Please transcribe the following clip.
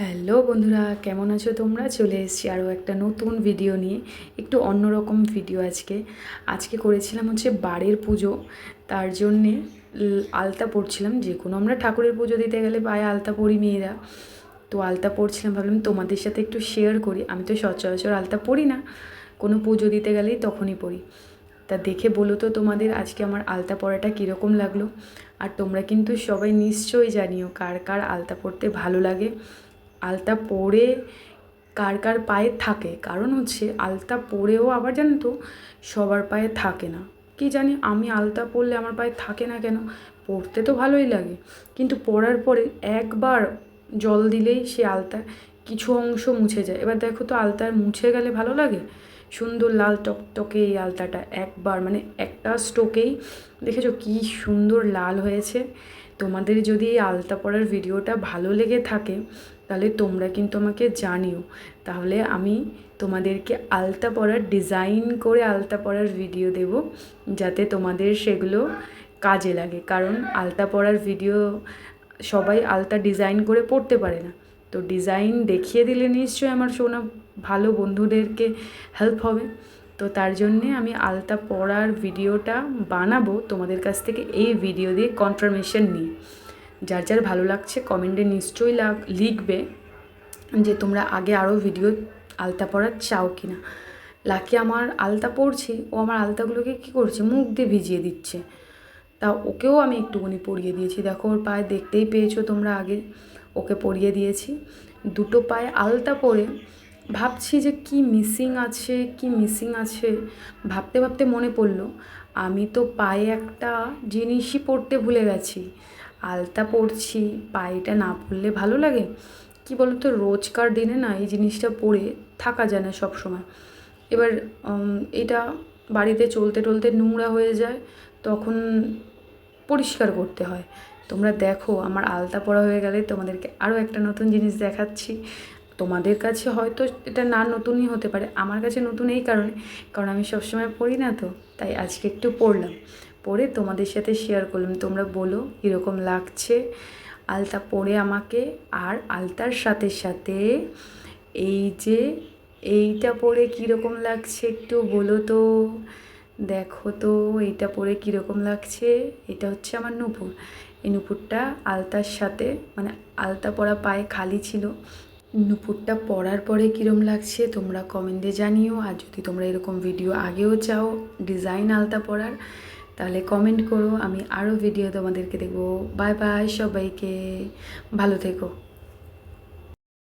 Hello বন্ধুরা, কেমন আছো তোমরা? চলে এসেছি আরও একটা নতুন ভিডিও নিয়ে, একটু অন্যরকম ভিডিও আজকে। আজকে করেছিলাম হচ্ছে বাড়ির পুজো, তার জন্যে আলতা পড়ছিলাম যে কোনো আমরা ঠাকুরের পুজো দিতে গেলে পায়ে আলতা পরি মেয়েরা। তো আলতা পড়ছিলাম ভাবলাম তোমাদের সাথে একটু শেয়ার করি। আমি তো সচরাচর আলতা পড়ি না, কোনো পুজো দিতে গেলেই তখনই পড়ি তা দেখে বলো তো তোমাদের আজকে আমার আলতা পরাটা কীরকম লাগল? আর তোমরা কিন্তু সবাই নিশ্চয়ই জানিও কার কার আলতা পরতে ভালো লাগে। আলতা পরে কার কার পায়ে থাকে। কারণ হচ্ছে আলতা পরেও আবার জানো তো সবার পায়ে থাকে না। কি জানি আমি আলতা পরলে আমার পায়ে থাকে না কেন? পরতে তো ভালোই লাগে। কিন্তু পরার পরে একবার জল দিলেই সে আলতা কিছু অংশ মুছে যায়। এবার দেখো তো আলতার মুছে গেলে ভালো লাগে? সুন্দর লাল টকটকে এই আলতাটা একবার মানে একটা স্টোকেই দেখেছ কি সুন্দর লাল হয়েছে? তোমাদের যদি এই আলতা পরার ভিডিওটা ভালো লেগে থাকে, তাহলে তোমরা কিন্তু আমাকে জানিও। তাহলে আমি তোমাদেরকে আলতা পরার ডিজাইন করে আলতা পরার ভিডিও দেব, যাতে তোমাদের সেগুলো কাজে লাগে। কারণ আলতা পরার ভিডিও সবাই আলতা ডিজাইন করে পড়তে পারে না। তো ডিজাইন দেখিয়ে দিলে নিশ্চয়ই আমার শোনা ভালো বন্ধুদেরকে হেল্প হবে। তো তার জন্যে আমি আলতা পরার ভিডিওটা বানাবো তোমাদের কাছ থেকে এই ভিডিও দিয়ে কনফার্মেশন নিয়ে। যার যার ভালো লাগছে কমেন্টে নিশ্চয়ই লাগ, লিখবে যে তোমরা আগে আরও ভিডিও আলতা পরার চাও কি না লাকি আমার আলতা পরছি ও আমার আলতাগুলোকে কী করছে? মুখ দিয়ে ভিজিয়ে দিচ্ছে। তা ওকেও আমি একটুখানি পরিয়ে দিয়েছি। দেখো, ওর পায়ে দেখতেই পেয়েছ তোমরা আগে। ওকে পরিয়ে দিয়েছি। দুটো পায়ে আলতা পরে ভাবছি যে কি মিসিং আছে, কি মিসিং আছে, ভাবতে ভাবতে মনে পড়ল। আমি তো পায়ে একটা জিনিসই পরতে ভুলে গেছি। আলতা পরছি, পায়েটা না পরলে ভালো লাগে? কি বলো তো রোজকার দিনে না এই জিনিসটা পরে থাকা যায় না সব সময় এবার এটা বাড়িতে চলতে টলতে নোংরা হয়ে যায়, তখন পরিষ্কার করতে হয়। তোমরা দেখো, আমার আলতা পরা হয়ে গেলে তোমাদেরকে আরও একটা নতুন জিনিস দেখাচ্ছি। তোমাদের কাছে হয়তো এটা না নতুনই হতে পারে, আমার কাছে নতুন এই কারণে, কারণ আমি সবসময় পড়ি না তো, তাই আজকে একটু পড়লাম। পড়ে তোমাদের সাথে শেয়ার করলাম, তোমরা বলো কীরকম লাগছে আলতা পরে আমাকে, আর আলতার সাথে সাথে এই যে এইটা পরে কীরকম লাগছে একটু বলো তো, দেখো তো এইটা পরে কীরকম লাগছে, এটা হচ্ছে আমার নুপুর। এই নুপুরটা আলতার সাথে মানে আলতা পরা পায়ে খালি ছিল নুপুরটা পরার পরে কীরম লাগছে, তোমরা কমেন্টে জানিও। আর যদি তোমরা এরকম ভিডিও আগেও চাও ডিজাইন আলতা পরার তাহলে কমেন্ট করো। আমি আরও ভিডিও তোমাদেরকে দেবো বাই বাই সবাইকে। ভালো থেকো।